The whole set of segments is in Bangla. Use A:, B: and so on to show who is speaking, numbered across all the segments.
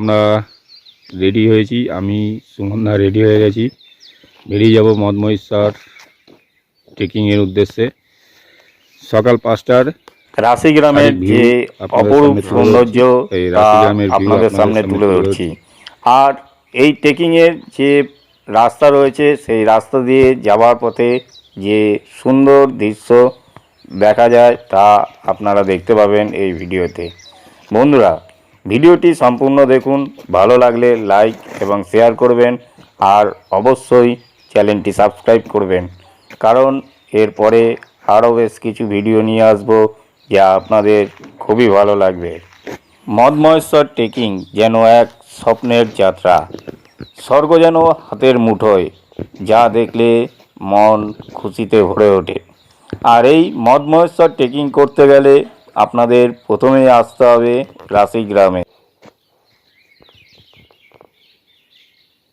A: আমরা রেডি হয়েছি আমি সুমনদা রেডি হয়ে গেছি। বেরিয়ে যাব মদমহেশ্বর ট্রেকিংয়ের উদ্দেশ্যে। সকাল পাঁচটার
B: রাশি গ্রামের যে অপরূপ সৌন্দর্য আপনাদের সামনে তুলে ধরছি। আর এই ট্রেকিংয়ের যে রাস্তা রয়েছে সেই রাস্তা দিয়ে যাওয়ার পথে যে সুন্দর দৃশ্য দেখা যায় তা আপনারা দেখতে পাবেন এই ভিডিওতে। বন্ধুরা ভিডিওটি সম্পূর্ণ দেখুন, ভালো লাগলে লাইক এবং শেয়ার করবেন, আর অবশ্যই চ্যানেলটি সাবস্ক্রাইব করবেন। কারণ এরপরে আরও বেশ কিছু ভিডিও নিয়ে আসব যা আপনাদের খুবই ভালো লাগবে। মদমহেশ্বর ট্রেকিং যেন এক স্বপ্নের যাত্রা। স্বর্গ যেন হাতের মুঠোয়, যা দেখলে মন খুশিতে ভরে ওঠে। আর এই মদমহেশ্বর ট্রেকিং করতে গেলে আপনাদের প্রথমেই আসতে হবে রাশি গ্রামে।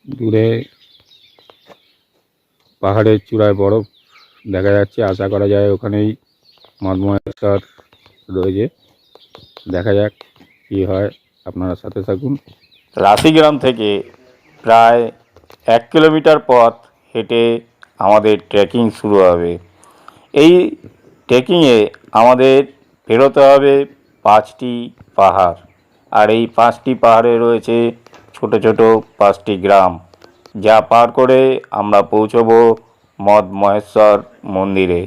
A: দূরে পাহাড়ের চূড়ায় বরফ দেখা যাচ্ছে আশা করা যায় ওখানেই মদমহেশ্বর রয়েছে। দেখা যাক কী হয় আপনারা সাথে থাকুন।
B: রাশিগ্রাম থেকে প্রায় এক কিলোমিটার পথ হেঁটে আমাদের ট্রেকিং শুরু হবে। এই ট্রেকিংয়ে আমাদের পেরোতে হবে পাঁচটি পাহাড়। আর এই পাঁচটি পাহাড়ে রয়েছে ছোট ছোট পাঁচটি গ্রাম। যা পার করে আমরা পৌঁছবো মদ মহেশ্বর মন্দিরে।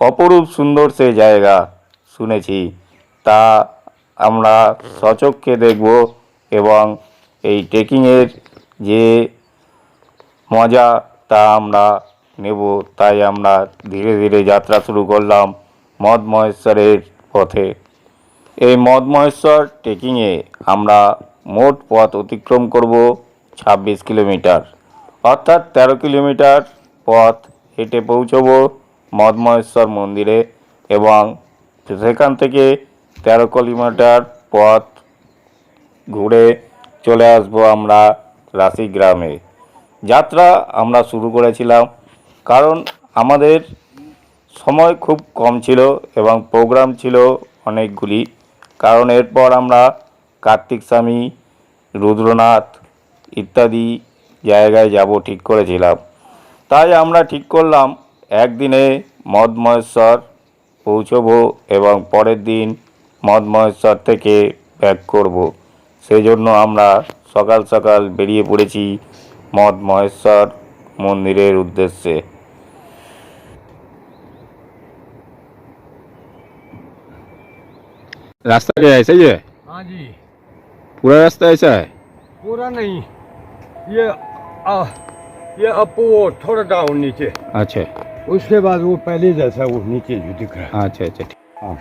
B: অপরূপ সুন্দর সে জায়গা, শুনেছি। তা আমরা সচক্ষে দেখব এবং এই ট্রেকিংয়ের যে মজা তা আমরা নেব। তাই আমরা ধীরে ধীরে যাত্রা শুরু করলাম মদ মহেশ্বরের পথে। এই মদ মহেশ্বর ট্রেকিংয়ে আমরা মোট পথ অতিক্রম করব ছাব্বিশ কিলোমিটার। অর্থাৎ তেরো কিলোমিটার পথ হেঁটে পৌঁছবো মদ মহেশ্বর মন্দিরে এবং সেখান থেকে তেরো কিলোমিটার পথ ঘুরে চলে আসব আমরা রাশি গ্রামে। যাত্রা আমরা শুরু করেছিলাম কারণ আমাদের সময় খুব কম ছিল এবং প্রোগ্রাম ছিল অনেকগুলি। কারণ এরপর আমরা কার্তিক স্বামী, রুদ্রনাথ ইত্যাদি জায়গায় যাব ঠিক করেছিলাম। তাই আমরা ঠিক করলাম, একদিনে মদ মহেশ্বর পৌঁছবো এবং পরের দিন মদ মহেশ্বর থেকে ব্যাক করব। সেই জন্য আমরা সকাল সকাল বেরিয়ে পড়েছি মদ মহেশ্বর মন্দিরের উদ্দেশ্যে।
A: रास्ता क्या ऐसा ही है
C: हाँ जी
A: पूरा रास्ता ऐसा है
C: पूरा नहीं ये आ, ये अप वो थोड़ा डाउन नीचे
A: अच्छा
C: उसके बाद वो पहले जैसा वो नीचे जो दिख रहा
A: अच्छा अच्छा ठीक
C: है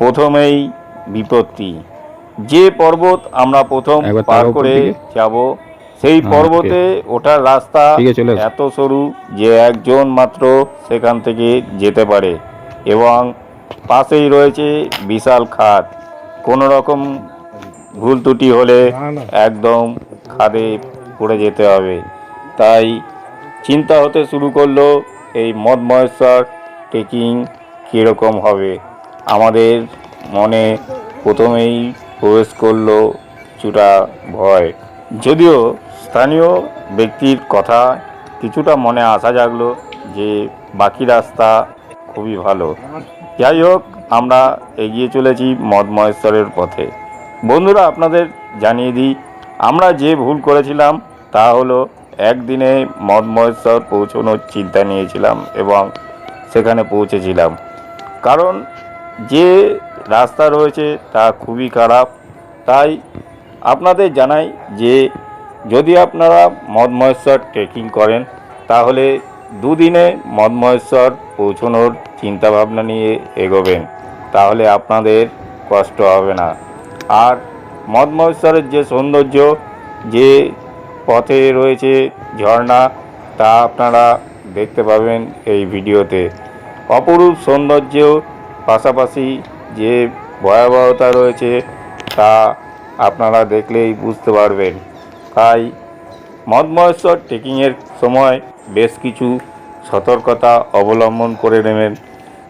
B: প্রথমেই বিপত্তি যে পর্বত আমরা প্রথম
A: একবার
B: পার
A: তার উপর
B: করে
A: দিকে।
B: যাব সেই পর্বতে ওঠার রাস্তা। এত সরু যে একজন মাত্র সেখান থেকে যেতে পারে এবং পাশেই রয়েছে বিশাল খাদ। কোনো রকম ভুল ত্রুটি হলে। একদম খাদে পড়ে যেতে হবে। তাই চিন্তা হতে শুরু করল এই মদ মহেশ্বর ট্রেকিং কীরকম হবে। আমাদের মনে প্রথমেই প্রবেশ করল কিছুটা ভয়। যদিও স্থানীয় ব্যক্তির কথা কিছুটা মনে আসা জাগলো যে বাকি রাস্তা খুবই ভালো। যাই হোক, আমরা এগিয়ে চলেছি মদ মহেশ্বরের পথে। বন্ধুরা, আপনাদের জানিয়ে দিই, আমরা যে ভুল করেছিলাম তা হলো একদিনে মদ মহেশ্বর পৌঁছানোর চিন্তা নিয়েছিলাম এবং সেখানে পৌঁছেছিলাম। কারণ যে রাস্তা রয়েছে তা খুবই খারাপ। তাই আপনাদের জানাই যে যদি আপনারা মদ মহেশ্বর ট্রেকিং করেন, তাহলে দুদিনে মদ মহেশ্বর পৌঁছানোর চিন্তাভাবনা নিয়ে এগোবেন, তাহলে আপনাদের কষ্ট হবে না। আর মদ মহেশ্বরের যে সৌন্দর্য, যে পথে রয়েছে ঝর্ণা, তা আপনারা দেখতে পাবেন এই ভিডিওতে। অপরূপ সৌন্দর্য পাশাপাশি যে ভয়াবহতা রয়েছে, তা আপনারা দেখলেই বুঝতে পারবেন। তাই মদমহেশ্বর ট্রেকিংয়ের সময় বেশ কিছু সতর্কতা অবলম্বন করে নেবেন।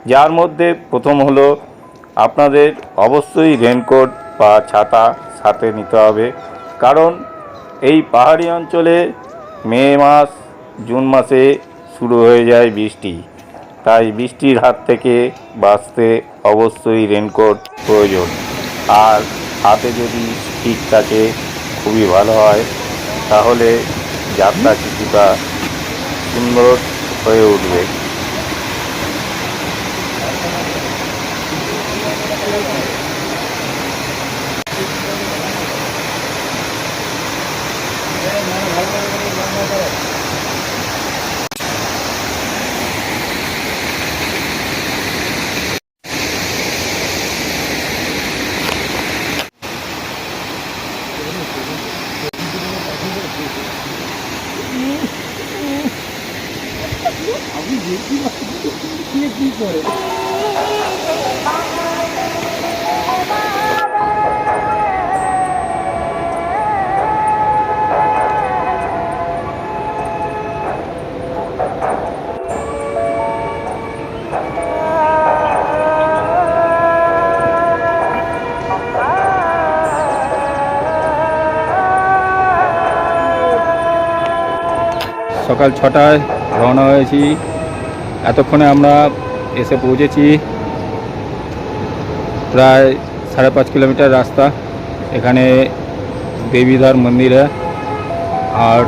B: যার মধ্যে প্রথম হলো, আপনাদের অবশ্যই রেনকোট বা ছাতা সাথে নিতে হবে। কারণ এই পাহাড়ি অঞ্চলে মে মাস, জুন মাসে শুরু হয়ে যায় বৃষ্টি। তাই বৃষ্টির হাত থেকে বাঁচতে অবশ্যই রেনকোট প্রয়োজন। আর হাতে যদি ঠিক থাকে খুবই ভালো হয় তাহলে যাত্রা কিছুটা সুন্দর হয়ে উঠবে।
A: সকাল ছটায় রওনা হয়েছি। এতক্ষণে আমরা এসে পৌঁছেছি প্রায় সাড়ে পাঁচ কিলোমিটার রাস্তা এখানে देवीधर मंदिर है और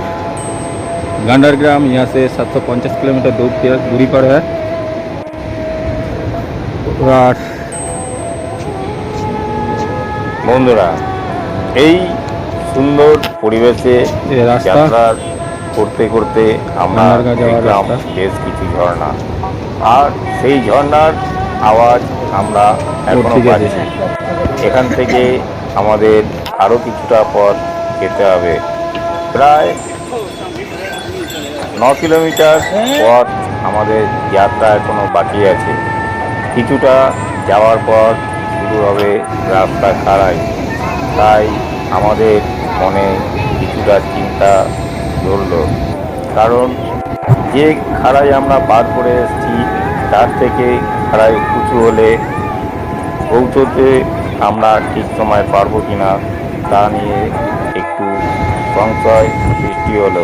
A: गांडरग्राम यहाँ से 750 किलोमीटर दूर पे- दूरी पर है और
B: বন্ধুরা এই সুন্দর পরিবেশে
A: এই রাস্তা
B: যাত্রা করতে করতে আমরা দেখলাম বেশ কিছু ঝর্ণা। আর সেই ঝর্ণার আওয়াজ আমরা এখনও
A: ঠিক আছে।
B: পাচ্ছি এখান থেকে আমাদের আরও কিছুটা পথ যেতে হবে। প্রায় ন কিলোমিটার পথ আমাদের যাত্রা এখনও বাকি আছে। কিছুটা যাওয়ার পর শুরু হবে রাস্তা খাড়াই তাই আমাদের মনে কিছুটা চিন্তা ধরল। কারণ যে খাড়াই আমরা পার করে এসেছি, তার থেকে খাড়াই উঁচু হলে পৌঁছতে আমরা ঠিক সময় পারব কি না তা নিয়ে একটু সংশয় সৃষ্টি হলো।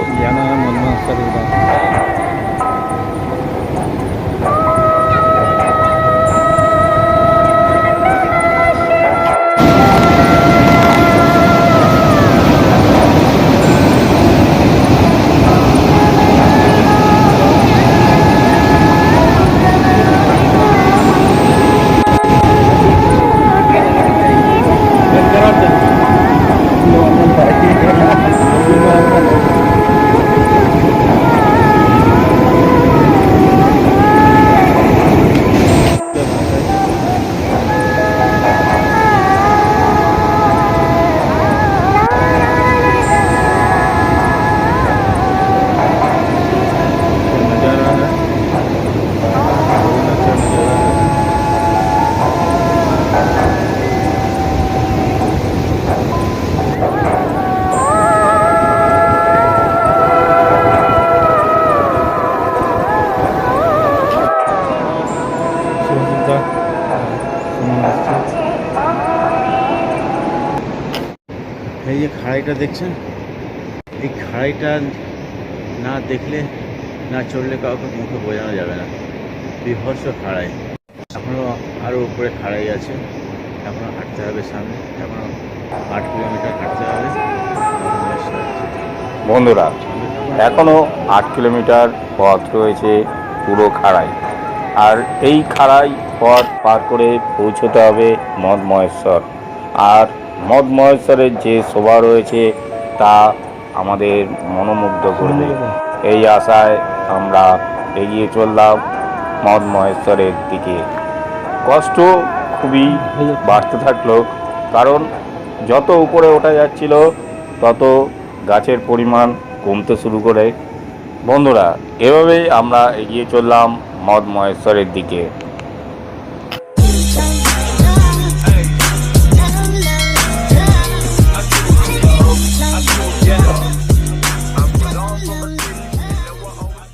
D: খাড়াইটা দেখছেন? এই খাড়াইটা না দেখলে, না চললে কাউকে মুখে বোঝানো যাবে না। বিভর্ষ খাড়াই। এখনও আরও উপরে খাড়াই আছে। এখনও হাঁটতে হবে সামনে। এখনও আট কিলোমিটার হাঁটতে হবে।
B: বন্ধুরা এখনও আট কিলোমিটার পথ রয়েছে পুরো খাড়াই। আর এই খাড়াই পথ পার করে পৌঁছতে হবে মদ মহেশ্বর। আর মদ মহেশ্বরের যে শোভা রয়েছে, তা আমাদের মনোমুগ্ধ করবে এই আশায় আমরা এগিয়ে চললাম মদ মহেশ্বরের দিকে। কষ্ট খুবই বাড়তে থাকল, কারণ যত উপরে ওঠা যাচ্ছিল, তত গাছের পরিমাণ কমতে শুরু করে। বন্ধুরা, এভাবেই আমরা এগিয়ে চললাম মদ মহেশ্বরের দিকে।